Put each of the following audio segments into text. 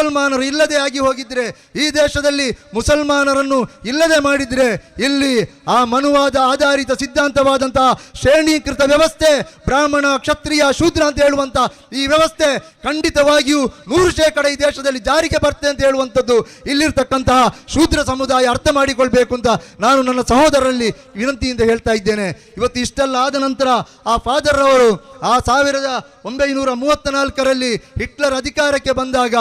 ಮುಸಲ್ಮಾನರು ಇಲ್ಲದೆ ಆಗಿ ಹೋಗಿದ್ರೆ, ಈ ದೇಶದಲ್ಲಿ ಮುಸಲ್ಮಾನರನ್ನು ಇಲ್ಲದೆ ಮಾಡಿದ್ರೆ, ಇಲ್ಲಿ ಆ ಮನುವಾದ ಆಧಾರಿತ ಸಿದ್ಧಾಂತವಾದಂತಹ ಶ್ರೇಣೀಕೃತ ವ್ಯವಸ್ಥೆ, ಬ್ರಾಹ್ಮಣ, ಕ್ಷತ್ರಿಯ, ಶೂದ್ರ ಅಂತ ಹೇಳುವಂತ ಈ ವ್ಯವಸ್ಥೆ ಖಂಡಿತವಾಗಿಯೂ ನೂರು ಶೇಕಡ ಈ ದೇಶದಲ್ಲಿ ಜಾರಿಗೆ ಬರ್ತದೆ ಅಂತ ಹೇಳುವಂಥದ್ದು ಇಲ್ಲಿರ್ತಕ್ಕಂತಹ ಶೂದ್ರ ಸಮುದಾಯ ಅರ್ಥ ಮಾಡಿಕೊಳ್ಬೇಕು ಅಂತ ನಾನು ನನ್ನ ಸಹೋದರರಲ್ಲಿ ವಿನಂತಿಯಿಂದ ಹೇಳ್ತಾ ಇದ್ದೇನೆ. ಇವತ್ತು ಇಷ್ಟೆಲ್ಲ ಆದ ನಂತರ ಆ ಫಾದರ್ ಅವರು ಆ ಸಾವಿರದ ಒಂಬೈನೂರ ಮೂವತ್ತ ನಾಲ್ಕರಲ್ಲಿ ಹಿಟ್ಲರ್ ಅಧಿಕಾರಕ್ಕೆ ಬಂದಾಗ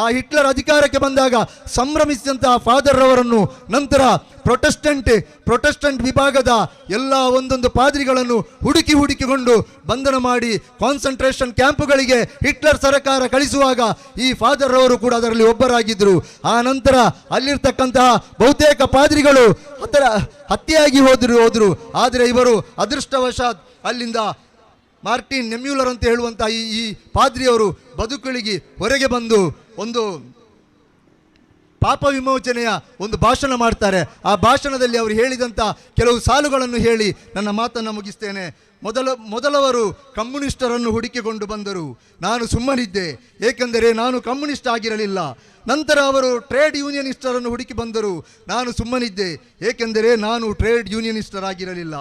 ಆ ಹಿಟ್ಲರ್ ಅಧಿಕಾರಕ್ಕೆ ಬಂದಾಗ ಸಂಭ್ರಮಿಸಿದಂತಹ ಫಾದರ್ ಅವರನ್ನು ನಂತರ ಪ್ರೊಟೆಸ್ಟೆಂಟ್ ಪ್ರೊಟೆಸ್ಟೆಂಟ್ ವಿಭಾಗದ ಎಲ್ಲ ಒಂದೊಂದು ಪಾದ್ರಿಗಳನ್ನು ಹುಡುಕಿ ಹುಡುಕಿಕೊಂಡು ಬಂಧನ ಮಾಡಿ ಕಾನ್ಸಂಟ್ರೇಷನ್ ಕ್ಯಾಂಪ್ಗಳಿಗೆ ಹಿಟ್ಲರ್ ಸರ್ಕಾರ ಕಳಿಸುವಾಗ ಈ ಫಾದರ್ ಅವರು ಕೂಡ ಅದರಲ್ಲಿ ಒಬ್ಬರಾಗಿದ್ದರು. ಆ ನಂತರ ಅಲ್ಲಿರ್ತಕ್ಕಂತಹ ಬಹುತೇಕ ಪಾದ್ರಿಗಳು ಅದರ ಹತ್ಯೆಯಾಗಿ ಹೋದರು ಹೋದರು. ಆದರೆ ಇವರು ಅದೃಷ್ಟವಶಾತ್ ಅಲ್ಲಿಂದ ಮಾರ್ಟಿನ್ ನೆಮ್ಯೂಲರ್ ಅಂತ ಹೇಳುವಂತಹ ಈ ಈ ಪಾದ್ರಿಯವರು ಬದುಕುಳಿಗೆ ಹೊರಗೆ ಬಂದು ಒಂದು ಪಾಪ ವಿಮೋಚನೆಯ ಒಂದು ಭಾಷಣ ಮಾಡ್ತಾರೆ. ಆ ಭಾಷಣದಲ್ಲಿ ಅವರು ಹೇಳಿದಂಥ ಕೆಲವು ಸಾಲುಗಳನ್ನು ಹೇಳಿ ನನ್ನ ಮಾತನ್ನು ಮುಗಿಸ್ತೇನೆ. ಮೊದಲ, ಮೊದಲವರು ಕಮ್ಯುನಿಸ್ಟರನ್ನು ಹುಡುಕಿಕೊಂಡು ಬಂದರು. ನಾನು ಸುಮ್ಮನಿದ್ದೆ. ಏಕೆಂದರೆ ನಾನು ಕಮ್ಯುನಿಸ್ಟ್ ಆಗಿರಲಿಲ್ಲ. ನಂತರ ಅವರು ಟ್ರೇಡ್ ಯೂನಿಯನಿಸ್ಟರನ್ನು ಹುಡುಕಿ ಬಂದರು. ನಾನು ಸುಮ್ಮನಿದ್ದೆ. ಏಕೆಂದರೆ ನಾನು ಟ್ರೇಡ್ ಯೂನಿಯನಿಸ್ಟರ್ ಆಗಿರಲಿಲ್ಲ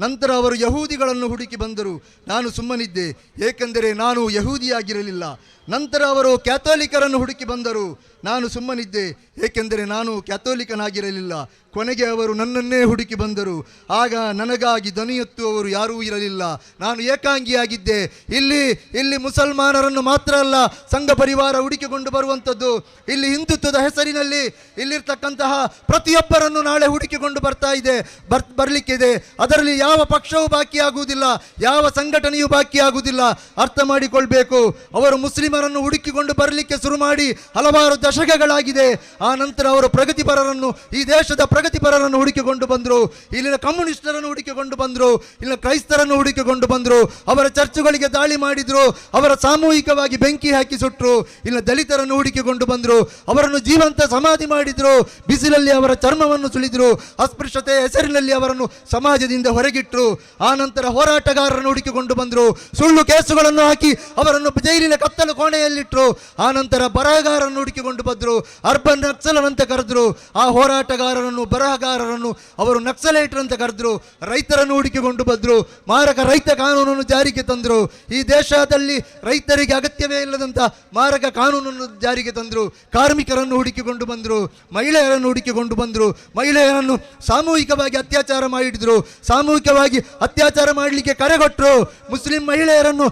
ನಂತರ ಅವರು ಯಹೂದಿಗಳನ್ನು ಹುಡುಕಿ ಬಂದರು. ನಾನು ಸುಮ್ಮನಿದ್ದೆ, ಏಕೆಂದರೆ ನಾನು ಯಹೂದಿಯಾಗಿರಲಿಲ್ಲ. ನಂತರ ಅವರು ಕ್ಯಾಥೋಲಿಕರನ್ನು ಹುಡುಕಿ ಬಂದರು. ನಾನು ಸುಮ್ಮನಿದ್ದೆ, ಏಕೆಂದರೆ ನಾನು ಕ್ಯಾಥೋಲಿಕನಾಗಿರಲಿಲ್ಲ. ಕೊನೆಗೆ ಅವರು ನನ್ನನ್ನೇ ಹುಡುಕಿ ಬಂದರು. ಆಗ ನನಗಾಗಿ ದನಿಯತ್ತು ಅವರು ಯಾರೂ ಇರಲಿಲ್ಲ. ನಾನು ಏಕಾಂಗಿಯಾಗಿದ್ದೆ. ಇಲ್ಲಿ ಇಲ್ಲಿ ಮುಸಲ್ಮಾನರನ್ನು ಮಾತ್ರ ಅಲ್ಲ, ಸಂಘ ಪರಿವಾರ ಹುಡುಕಿಕೊಂಡು ಬರುವಂಥದ್ದು. ಇಲ್ಲಿ ಹಿಂದುತ್ವದ ಹೆಸರಿನಲ್ಲಿ ಇಲ್ಲಿರ್ತಕ್ಕಂತಹ ಪ್ರತಿಯೊಬ್ಬರನ್ನು ನಾಳೆ ಹುಡುಕಿಕೊಂಡು ಬರ್ತಾ ಇದೆ, ಬರ್, ಬರಲಿಕ್ಕಿದೆ. ಅದರಲ್ಲಿ ಯಾವ ಪಕ್ಷವೂ ಬಾಕಿಯಾಗುವುದಿಲ್ಲ, ಯಾವ ಸಂಘಟನೆಯೂ ಬಾಕಿಯಾಗುವುದಿಲ್ಲ. ಅರ್ಥ ಮಾಡಿಕೊಳ್ಬೇಕು. ಅವರು ಮುಸ್ಲಿಮರನ್ನು ಹುಡುಕಿಕೊಂಡು ಬರಲಿಕ್ಕೆ ಶುರು ಮಾಡಿ ಹಲವಾರು ದಶಕಗಳಾಗಿದೆ. ಆ ನಂತರ ಅವರು ಪ್ರಗತಿಪರರನ್ನು, ಈ ದೇಶದ ಪ್ರಗತಿಪರರನ್ನು ಹುಡುಕಿಕೊಂಡು ಬಂದರು. ಇಲ್ಲಿನ ಕಮ್ಯುನಿಸ್ಟರನ್ನು ಹುಡುಕಿಕೊಂಡು ಬಂದರು. ಇಲ್ಲಿನ ಕ್ರೈಸ್ತರನ್ನು ಹುಡುಕಿಕೊಂಡು ಬಂದರು. ಅವರ ಚರ್ಚುಗಳಿಗೆ ದಾಳಿ ಮಾಡಿದರು. ಅವರ ಸಾಮೂಹಿಕವಾಗಿ ಬೆಂಕಿ ಹಾಕಿ ಸುಟ್ಟರು ಇಲ್ಲಿನ ದಲಿತರನ್ನು ಹುಡುಕಿಕೊಂಡು ಬಂದರು. ಅವರನ್ನು ಜೀವಂತ ಸಮಾಧಿ ಮಾಡಿದರು. ಬಿಸಿಲಲ್ಲಿ ಅವರ ಚರ್ಮವನ್ನು ಸುಳಿದರು ಅಸ್ಪೃಶ್ಯತೆ ಹೆಸರಿನಲ್ಲಿ ಅವರನ್ನು ಸಮಾಜದಿಂದ ಹೊರಗಿಟ್ಟರು ಆ ನಂತರ ಹೋರಾಟಗಾರರನ್ನು ಹುಡುಕಿಕೊಂಡು ಬಂದರು. ಸುಳ್ಳು ಕೇಸುಗಳನ್ನು ಹಾಕಿ ಅವರನ್ನು ಜೈಲಿನ ಕತ್ತಲು ಕೋಣೆಯಲ್ಲಿಟ್ಟರು ಆ ನಂತರ ಬರಹಗಾರರನ್ನು ಹುಡುಕಿಕೊಂಡು ಬಂದರು ಅರ್ಬನ್ ನಕ್ಸಲರಂತೆ ಕರೆದ್ರು, ಆ ಹೋರಾಟಗಾರರನ್ನು, ಬರಹಗಾರರನ್ನು ಅವರು ನಕ್ಸಲೈಟರ್ ಅಂತ ಕರೆದ್ರು, ರೈತರನ್ನು ಹುಡುಕಿಕೊಂಡು ಬಂದರು, ಮಾರಕ ರೈತ ಕಾನೂನನ್ನು ಜಾರಿಗೆ ತಂದರು. ಈ ದೇಶದಲ್ಲಿ ರೈತರಿಗೆ ಅಗತ್ಯವೇ ಇಲ್ಲದಂತ ಮಾರಕ ಕಾನೂನನ್ನು ಜಾರಿಗೆ ತಂದರು, ಕಾರ್ಮಿಕರನ್ನು ಹುಡುಕಿಕೊಂಡು ಬಂದರು, ಮಹಿಳೆಯರನ್ನು ಹುಡುಕಿಕೊಂಡು ಬಂದರು, ಮಹಿಳೆಯರನ್ನು ಸಾಮೂಹಿಕವಾಗಿ ಅತ್ಯಾಚಾರ ಮಾಡಿದ್ರು, ಸಾಮೂಹಿಕವಾಗಿ ಅತ್ಯಾಚಾರ ಮಾಡಲಿಕ್ಕೆ ಕರೆಗೊಟ್ಟರು ಮುಸ್ಲಿಂ ಮಹಿಳೆಯರನ್ನು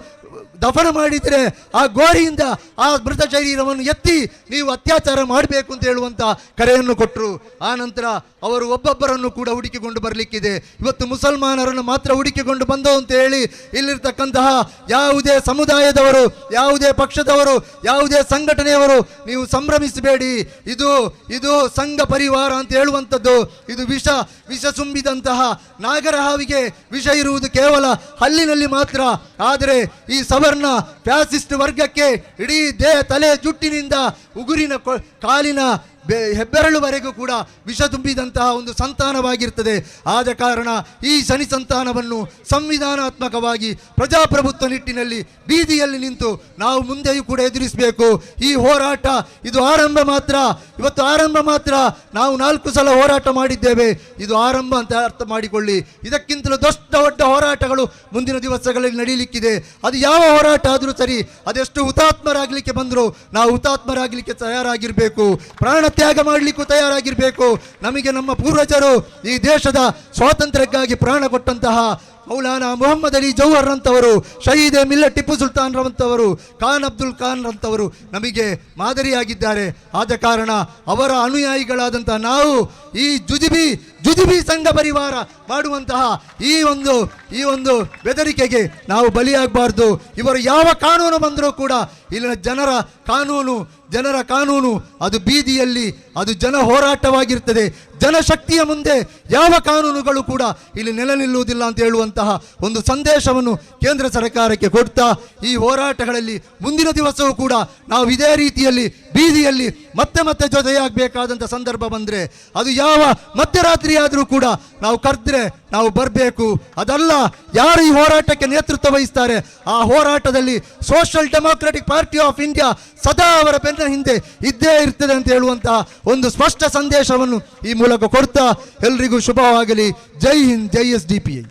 ದಫನ ಮಾಡಿದರೆ ಆ ಗೋರಿಯಿಂದ ಆ ಮೃತ ಶರೀರವನ್ನು ಎತ್ತಿ ನೀವು ಅತ್ಯಾಚಾರ ಮಾಡಬೇಕು ಅಂತ ಹೇಳುವಂಥ ಕರೆಯನ್ನು ಕೊಟ್ಟರು ಆ ನಂತರ ಅವರು ಒಬ್ಬೊಬ್ಬರನ್ನು ಕೂಡ ಹುಡುಕಿಕೊಂಡು ಬರಲಿಕ್ಕಿದೆ. ಇವತ್ತು ಮುಸಲ್ಮಾನರನ್ನು ಮಾತ್ರ ಹುಡುಕಿಕೊಂಡು ಬಂದವು ಅಂತ ಹೇಳಿ ಇಲ್ಲಿರ್ತಕ್ಕಂತಹ ಯಾವುದೇ ಸಮುದಾಯದವರು, ಯಾವುದೇ ಪಕ್ಷದವರು, ಯಾವುದೇ ಸಂಘಟನೆಯವರು ನೀವು ಸಂಭ್ರಮಿಸಬೇಡಿ. ಇದು ಇದು ಸಂಘ ಪರಿವಾರ ಅಂತ ಹೇಳುವಂಥದ್ದು. ಇದು ವಿಷ ವಿಷ ಸುಂಬಿದಂತಹ ನಾಗರ ಹಾವಿಗೆ ವಿಷ ಇರುವುದು ಕೇವಲ ಹಲ್ಲಿನಲ್ಲಿ ಮಾತ್ರ. ಆದರೆ ಈ ಸವರ್ಣ ಫ್ಯಾಸಿಸ್ಟ್ ವರ್ಗಕ್ಕೆ ಇಡೀ ದೇಹ ತಲೆ ಜುಟ್ಟಿನಿಂದ ಉಗುರಿನ ಕಾಲಿನ ಹೆಬ್ಬೆರಳುವರೆಗೂ ಕೂಡ ವಿಷ ತುಂಬಿದಂತಹ ಒಂದು ಸಂತಾನವಾಗಿರ್ತದೆ. ಆದ ಕಾರಣ ಈ ಶನಿ ಸಂತಾನವನ್ನು ಸಂವಿಧಾನಾತ್ಮಕವಾಗಿ ಪ್ರಜಾಪ್ರಭುತ್ವ ನಿಟ್ಟಿನಲ್ಲಿ ಬೀದಿಯಲ್ಲಿ ನಿಂತು ನಾವು ಮುಂದೆಯೂ ಕೂಡ ಎದುರಿಸಬೇಕು. ಈ ಹೋರಾಟ ಇದು ಆರಂಭ ಮಾತ್ರ. ಇವತ್ತು ಆರಂಭ ಮಾತ್ರ. ನಾವು ನಾಲ್ಕು ಸಲ ಹೋರಾಟ ಮಾಡಿದ್ದೇವೆ. ಇದು ಆರಂಭ ಅಂತ ಅರ್ಥ ಮಾಡಿಕೊಳ್ಳಿ. ಇದಕ್ಕಿಂತಲೂ ದೊಡ್ಡ ದೊಡ್ಡ ಹೋರಾಟಗಳು ಮುಂದಿನ ದಿವಸಗಳಲ್ಲಿ ನಡೀಲಿಕ್ಕಿದೆ. ಅದು ಯಾವ ಹೋರಾಟ ಆದರೂ ಸರಿ, ಅದೆಷ್ಟು ಹುತಾತ್ಮರಾಗಲಿಕ್ಕೆ ಬಂದರೂ ನಾವು ಹುತಾತ್ಮರಾಗಲಿಕ್ಕೆ ತಯಾರಾಗಿರಬೇಕು. ಪ್ರಾಣ ತ್ಯಾಗ ಮಾಡಲಿಕ್ಕೂ ತಯಾರಾಗಿರಬೇಕು. ನಮಗೆ ನಮ್ಮ ಪೂರ್ವಜರು ಈ ದೇಶದ ಸ್ವಾತಂತ್ರ್ಯಕ್ಕಾಗಿ ಪ್ರಾಣ ಕೊಟ್ಟಂತಹ ಮೌಲಾನಾ ಮೊಹಮ್ಮದ್ ಅಲಿ ಜೌಹರ್ ರಂತವರು ಶಹೀದ್ ಮಿಲ್ಲ ಟಿಪ್ಪು ಸುಲ್ತಾನ್ ರಂತವರು ಖಾನ್ ಅಬ್ದುಲ್ ಖಾನ್ ರಂತವರು ನಮಗೆ ಮಾದರಿಯಾಗಿದ್ದಾರೆ. ಆದ ಕಾರಣ ಅವರ ಅನುಯಾಯಿಗಳಾದಂತಹ ನಾವು ಈ ಜುಜುಬಿ ಜುಜುಬಿ ಸಂಘ ಪರಿವಾರ ಮಾಡುವಂತಹ ಈ ಒಂದು ಈ ಒಂದು ಬೆದರಿಕೆಗೆ ನಾವು ಬಲಿಯಾಗಬಾರ್ದು. ಇವರು ಯಾವ ಕಾನೂನು ಬಂದರೂ ಕೂಡ ಇಲ್ಲಿನ ಜನರ ಕಾನೂನು ಜನರ ಕಾನೂನು, ಅದು ಬೀದಿಯಲ್ಲಿ, ಅದು ಜನ ಹೋರಾಟವಾಗಿರ್ತದೆ. ಜನಶಕ್ತಿಯ ಮುಂದೆ ಯಾವ ಕಾನೂನುಗಳು ಕೂಡ ಇಲ್ಲಿ ನೆಲೆ ನಿಲ್ಲುವುದಿಲ್ಲ ಅಂತ ಹೇಳುವಂತಹ ಒಂದು ಸಂದೇಶವನ್ನು ಕೇಂದ್ರ ಸರ್ಕಾರಕ್ಕೆ ಕೊಡ್ತಾ ಈ ಹೋರಾಟಗಳಲ್ಲಿ ಮುಂದಿನ ದಿವಸವೂ ಕೂಡ ನಾವು ಇದೇ ರೀತಿಯಲ್ಲಿ ಬೀದಿಯಲ್ಲಿ ಮತ್ತೆ ಮತ್ತೆ ಜೊತೆಯಾಗಬೇಕಾದಂಥ ಸಂದರ್ಭ ಬಂದರೆ ಅದು ಯಾವ ಮಧ್ಯರಾತ್ರಿ ಆದರೂ ಕೂಡ ನಾವು ಕರೆದ್ರೆ ನಾವು ಬರಬೇಕು. ಅದಲ್ಲ, ಯಾರು ಈ ಹೋರಾಟಕ್ಕೆ ನೇತೃತ್ವ ವಹಿಸ್ತಾರೆ? ಆ ಹೋರಾಟದಲ್ಲಿ social democratic party of India ಸದಾ ಅವರ ಬೆನ್ನ ಹಿಂದೆ ಇದ್ದೇ ಇರ್ತದೆ ಅಂತ ಹೇಳುವಂತಹ ಒಂದು ಸ್ಪಷ್ಟ ಸಂದೇಶವನ್ನು ಈ ಮೂಲಕ ಕೊಡ್ತಾ ಎಲ್ರಿಗೂ ಶುಭವಾಗಲಿ. ಜೈ ಹಿಂದ್, ಜೈ ಎಸ್ ಡಿ ಪಿ ಐ.